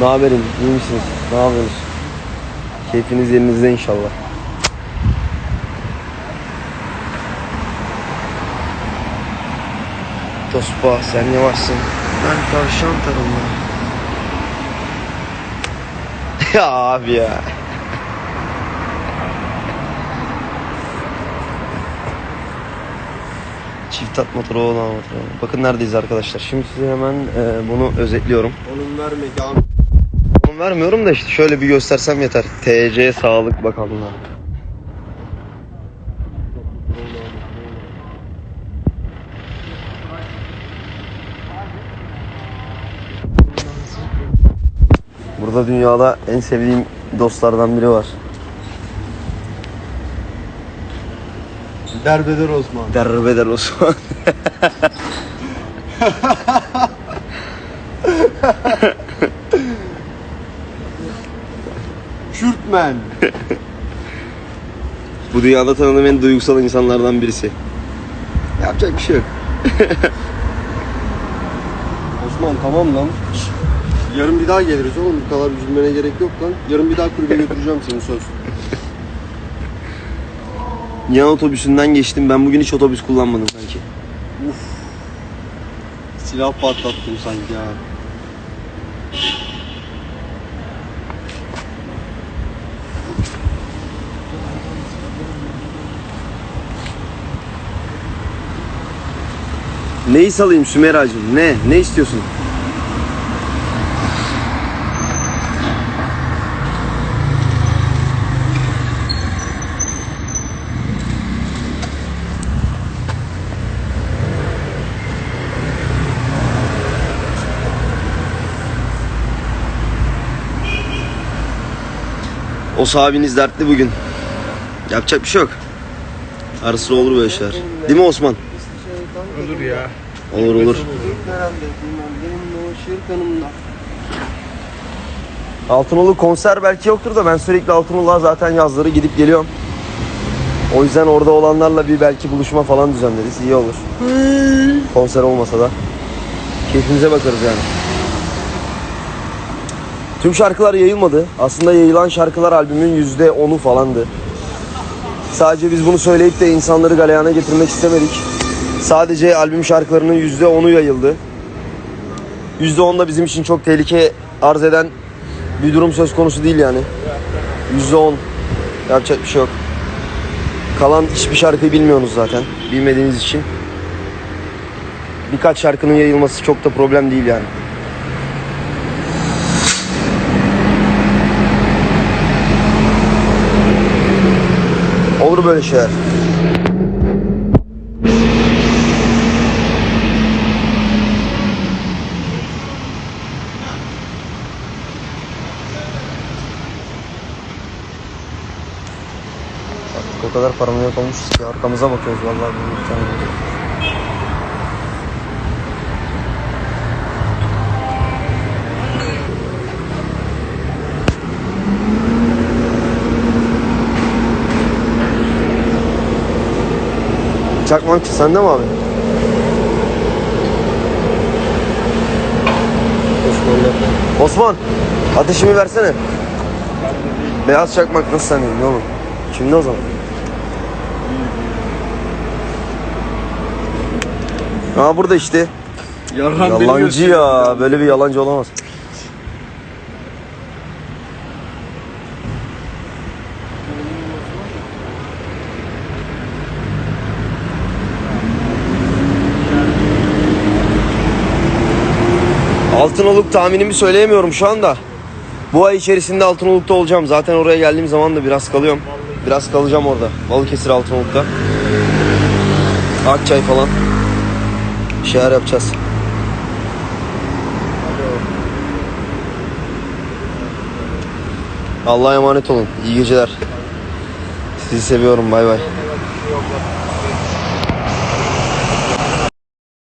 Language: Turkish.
Ne haberin? İyi misiniz? Ne yapıyorsunuz? Keyfiniz yerinizde inşallah. Tospa sen yavaşsın. Ben tavşan tarımla. ya abi ya. Çift at motoru olan motoru. Bakın neredeyiz arkadaşlar. Şimdi size hemen e, bunu özetliyorum. Onun ver Onu vermiyorum da işte şöyle bir göstersem yeter. TC Sağlık Bakanlığı. Burada dünyada en sevdiğim dostlardan biri var. Derbeder Osman. Derbeder Osman. Kürtmen. Bu dünyada tanıdığım en duygusal insanlardan birisi. Yapacak bir şey yok. Osman tamam lan. Yarın bir daha geliriz oğlum. Bu kadar üzülmene gerek yok lan. Yarın bir daha kulübe götüreceğim seni söz. Yan otobüsünden geçtim. Ben bugün hiç otobüs kullanmadım sanki. Silah patlattım sanki ha. Neyi salayım Sümeracığım? Ne? Ne istiyorsun? O abiniz dertli bugün. Yapacak bir şey yok. Arası olur böyle şeyler. Değil mi Osman? Olur ya. Olur olur. Altınoluk konser belki yoktur da ben sürekli Altınoluk'a zaten yazları gidip geliyorum. O yüzden orada olanlarla bir belki buluşma falan düzenleriz. İyi olur. Konser olmasa da. Keyfimize bakarız yani. Tüm şarkılar yayılmadı. Aslında yayılan şarkılar albümün %10'u falandı. Sadece biz bunu söyleyip de insanları galeyana getirmek istemedik. Sadece albüm şarkılarının %10'u yayıldı. %10 da bizim için çok tehlike arz eden bir durum söz konusu değil yani. %10 yapacak bir şey yok. Kalan hiçbir şarkıyı bilmiyorsunuz zaten. Bilmediğiniz için. Birkaç şarkının yayılması çok da problem değil yani. Olur böyle şeyler. O kadar paranoyak olmuşuz ki arkamıza bakıyoruz vallahi tane. Çakmak sende mi abi? Osman, ateşimi versene. Beyaz çakmak nasıl sende oğlum? Kimde o zaman? Aa burada işte. Yarhan Yalancı ya. Böyle bir yalancı olamaz. Altınoluk tahminimi söyleyemiyorum şu anda. Bu ay içerisinde Altınoluk'ta olacağım. Zaten oraya geldiğim zaman da biraz kalıyorum. Biraz kalacağım orada. Balıkesir Altınoluk'ta. Akçay falan. Şeyler yapacağız. Allah'a emanet olun. İyi geceler. Sizi seviyorum. Bay bay.